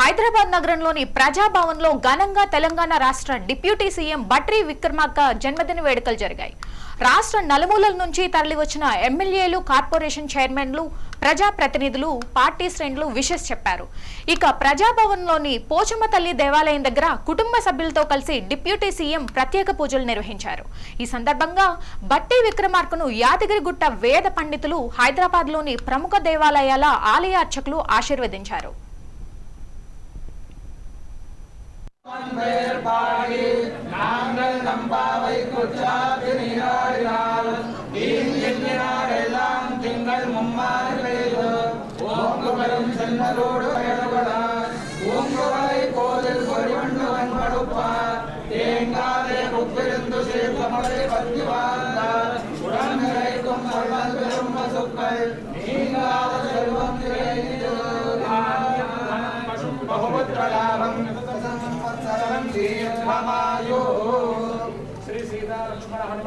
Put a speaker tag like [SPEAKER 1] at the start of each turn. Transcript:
[SPEAKER 1] హైదరాబాద్ నగరంలోని ప్రజాభవన్లో ఘనంగా తెలంగాణ రాష్ట్ర డిప్యూటీ సీఎం బట్రీ విక్రమార్క జన్మదిన వేడుకలు జరిగాయి. రాష్ట్ర నలుమూలల నుంచి తరలివచ్చిన ఎమ్మెల్యేలు కార్పొరేషన్ చైర్మన్లు ప్రజాప్రతినిధులు పార్టీ శ్రేణులు విషెస్ చెప్పారు. ఇక ప్రజాభవన్లోని పోచమ్మ తల్లి దేవాలయం దగ్గర కుటుంబ సభ్యులతో కలిసి డిప్యూటీ సీఎం ప్రత్యేక పూజలు నిర్వహించారు. ఈ సందర్భంగా బట్టి విక్రమార్కను యాదగిరిగుట్ట వేద పండితులు హైదరాబాద్లోని ప్రముఖ దేవాలయాల ఆలయ అర్చకులు ఆశీర్వదించారు.
[SPEAKER 2] குஜராத் நீராடினால் நீர் எண்ணினாடெல்லாம் திங்கள் மும்மாறு பெய்து ஓங்கு வரும் சென்னரோடு பயணப்படா ஓங்குவரை கோதில்